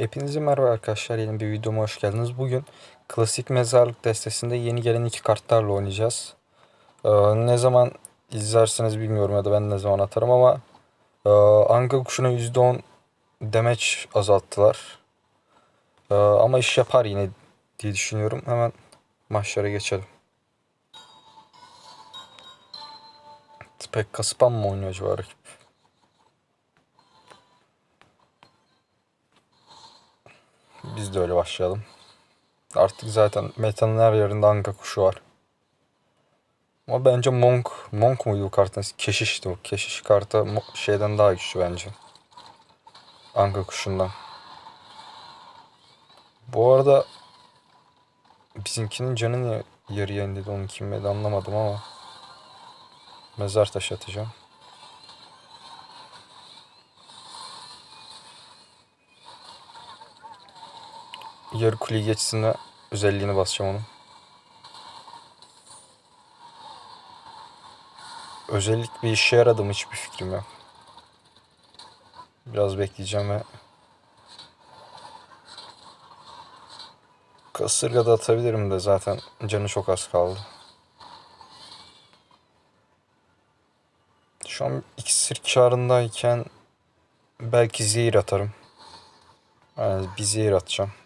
Hepinize merhaba arkadaşlar. Yeni bir videoma hoş geldiniz. Bugün klasik mezarlık destesinde yeni gelen iki kartlarla oynayacağız. Ee, ne zaman izlersiniz bilmiyorum ya da ben ne zaman atarım ama e, Anka kuşuna %10 damage azalttılar. Ee, ama iş yapar yine diye düşünüyorum. Hemen maçlara geçelim. Pek kaspan mı oynuyor acaba rakip? Biz de öyle başlayalım. Artık zaten metanın her yerinde anka kuşu var. Ama bence Monk, Monk muydu bu kartın? Keşişti o. Keşiş kartı mo- şeyden daha güçlü bence. Anka kuşundan. Bu arada bizimkinin canı niye yarıya indi onu kim anlamadım ama mezar taşı atacağım. Yarı kuleyi geçsin özelliğini basacağım onun. Özellik bir işe yaradı mı hiçbir fikrim yok. Biraz bekleyeceğim ve kasırga da atabilirim de zaten canı çok az kaldı. Şu an iksir karındayken belki zehir atarım. Yani bir zehir atacağım.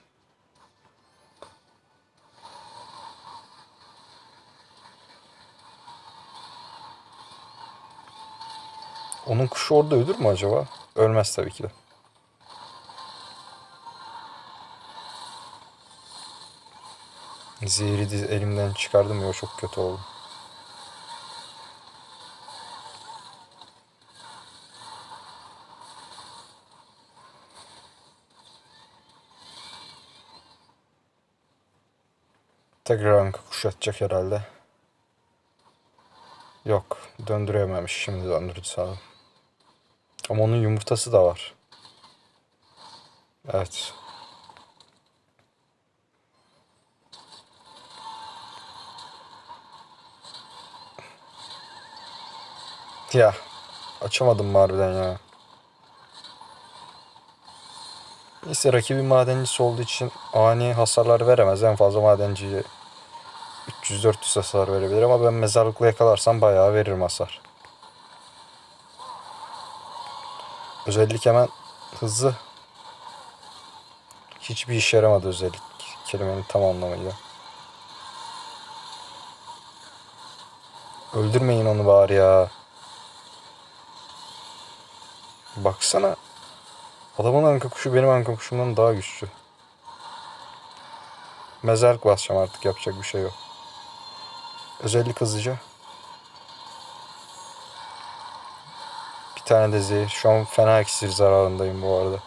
Onun kuşu orada ölür mü acaba? Ölmez tabii ki de. Zehri de elimden çıkardım ya çok kötü oldu. Tekrar anka kuşatacak herhalde. Yok döndürememiş şimdi döndürdü sağ ol. Ama onun yumurtası da var. Evet. Ya açamadım harbiden ya. Neyse rakibi madencisi olduğu için ani hasarlar veremez. En fazla madenciye 300-400 hasar verebilir ama ben mezarlıkla yakalarsam bayağı veririm hasar. Özellik hemen hızlı. Hiçbir işe yaramadı özellik kelimenin tam anlamıyla. Öldürmeyin onu bari ya. Baksana. Adamın anka kuşu benim anka kuşumdan daha güçlü. Mezarlık basacağım artık yapacak bir şey yok. Özellik hızlıca. Bir tane de zehir. Şu an fena iksir zararındayım bu arada.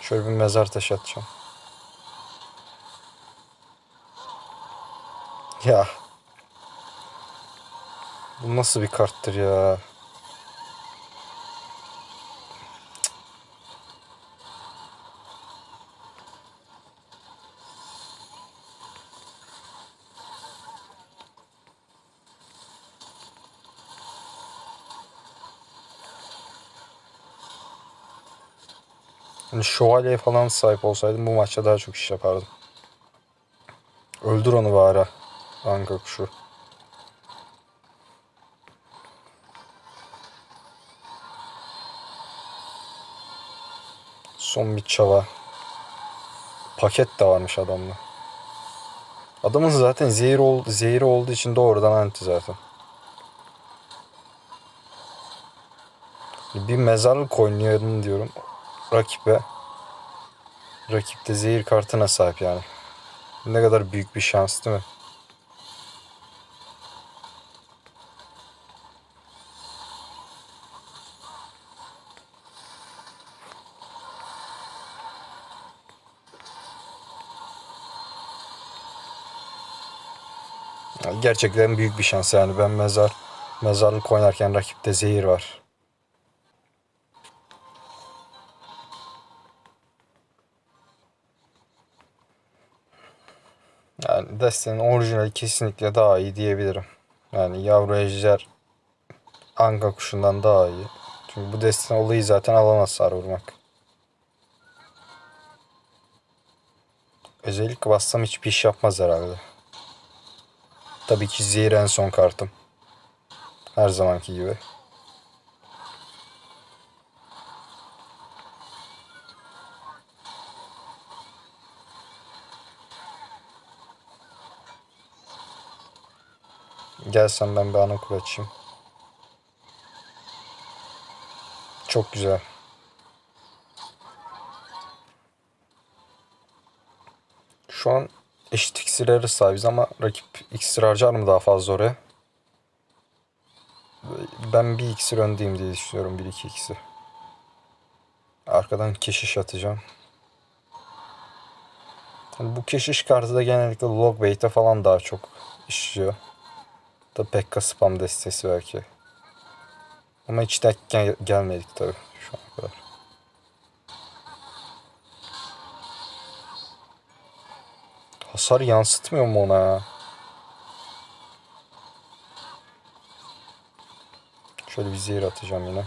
Şöyle bir mezar taşı atacağım. Ya. Bu nasıl bir karttır ya? Hani şövalye falan sahip olsaydım bu maçta daha çok iş yapardım. Öldür onu bari. Anka kuşu. Son bir çava. Paket de varmış adamda. Adamın zaten zehir, ol, zehiri olduğu için doğrudan anti zaten. Bir mezarlık oynayalım diyorum rakibe. Rakip de zehir kartına sahip yani. Ne kadar büyük bir şans değil mi? Gerçekten büyük bir şans yani. Ben mezar mezarlık oynarken rakipte zehir var. Yani destenin orijinali kesinlikle daha iyi diyebilirim. Yani yavru ejder anka kuşundan daha iyi. Çünkü bu desten olayı zaten alan hasar vurmak. Özellikle bassam hiçbir iş yapmaz herhalde. Tabii ki zehir en son kartım. Her zamanki gibi. Gel sen ben bir ana açayım. Çok güzel. Şu an eşit iksirlere sahibiz ama rakip iksir harcar mı daha fazla oraya? Ben bir iksir öndeyim diye düşünüyorum. Bir iki iksir. Arkadan keşiş atacağım. Yani bu keşiş kartı da genellikle log bait'e falan daha çok işliyor. Da Pekka spam destesi belki. Ama hiç denk gel- gelmedik tabii şu ana kadar. Hasar yansıtmıyor mu ona ya? Şöyle bir zehir atacağım yine.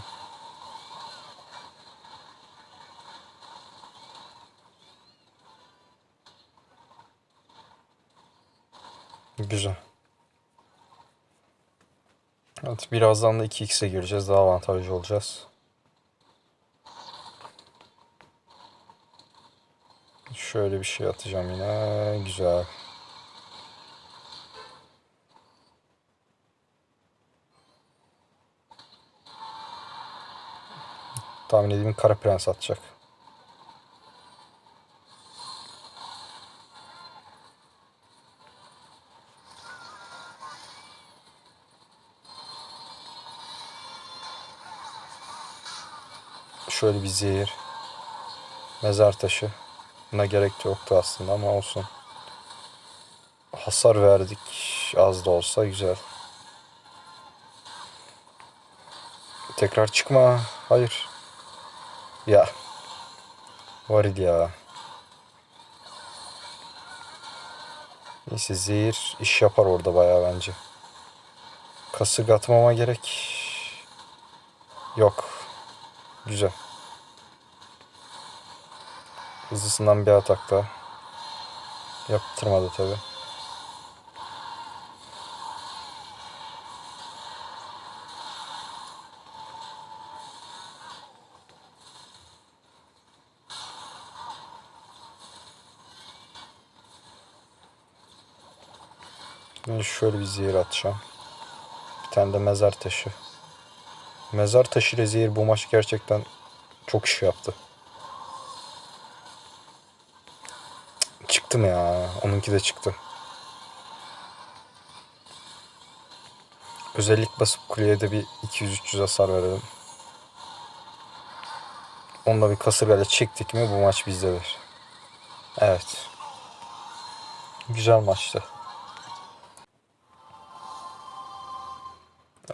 Güzel. Evet birazdan da 2x'e gireceğiz. Daha avantajlı olacağız. Şöyle bir şey atacağım yine. Güzel. Tahmin edeyim Kara Prens atacak. Şöyle bir zehir. Mezar taşı. Buna gerek yoktu aslında ama olsun. Hasar verdik. Az da olsa güzel. Tekrar çıkma. Hayır. Ya. Varil ya. Neyse zehir iş yapar orada bayağı bence. Kasık atmama gerek. Yok. Güzel. Hızlısından bir atak daha. Yaptırmadı tabi. Ben şöyle bir zehir atacağım. Bir tane de mezar taşı. Mezar taşı ile zehir bu maç gerçekten çok iş yaptı. Çıktı mı ya? Onunki de çıktı. Özellik basıp kuleye de bir 200-300 hasar verelim. Onunla bir kasırgayla çektik mi bu maç bizdedir. Evet. Güzel maçtı.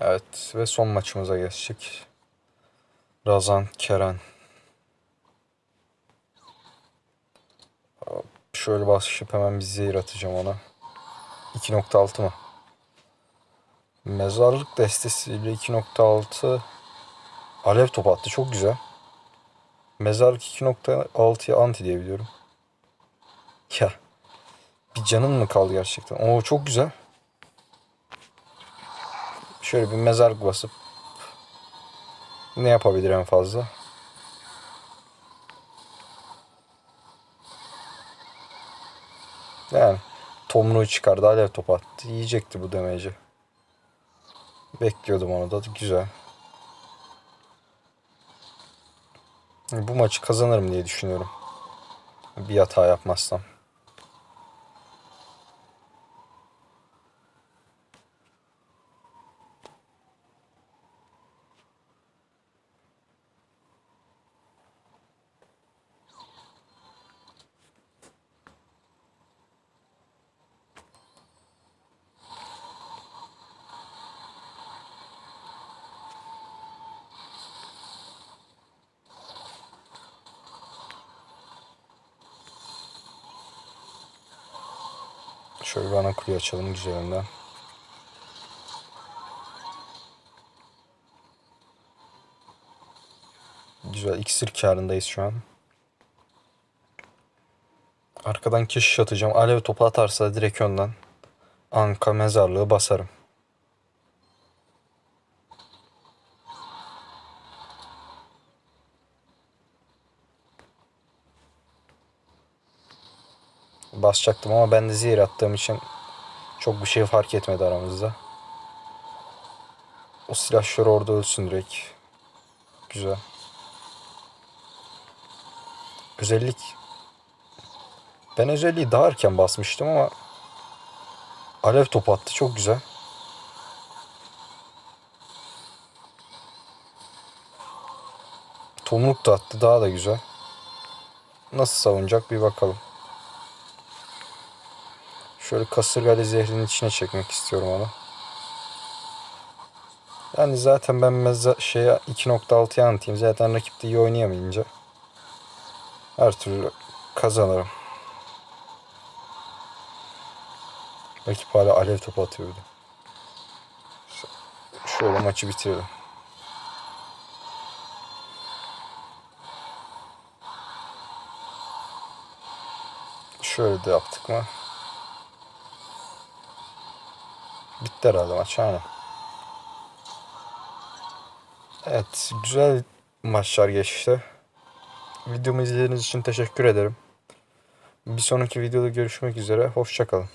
Evet ve son maçımıza geçtik. Razan Keren. Şöyle başlayıp hemen bir zehir atacağım ona. 2.6 mı? Mezarlık destesiyle 2.6 Alev top attı. Çok güzel. Mezarlık 2.6'ya anti diye biliyorum. Ya. Bir canın mı kaldı gerçekten? Oo çok güzel. Şöyle bir mezarlık basıp ne yapabilir en fazla? Yani tomruğu çıkardı alev top attı. Yiyecekti bu demeci. Bekliyordum onu da. Güzel. Bu maçı kazanırım diye düşünüyorum. Bir hata yapmazsam. Şöyle bir ana kuyu açalım güzelinden. Güzel iksir karındayız şu an. Arkadan keşiş atacağım. Alev topu atarsa direkt önden Anka mezarlığı basarım. Basacaktım ama ben de zehir attığım için çok bir şey fark etmedi aramızda. O silahşör orada ölsün direkt. Güzel. Özellik ben özelliği daha erken basmıştım ama alev topu attı çok güzel. Tomruk da attı daha da güzel. Nasıl savunacak bir bakalım. Şöyle kasırgalı zehrin içine çekmek istiyorum onu. Yani zaten ben meza şeye 2.6'ya anlatayım. Zaten rakip de iyi oynayamayınca her türlü kazanırım. Rakip hala alev topu atıyordu. Şöyle maçı bitirelim. Şöyle de yaptık mı? Bitti herhalde maç aynen. Evet güzel maçlar geçti. Videomu izlediğiniz için teşekkür ederim. Bir sonraki videoda görüşmek üzere. Hoşçakalın.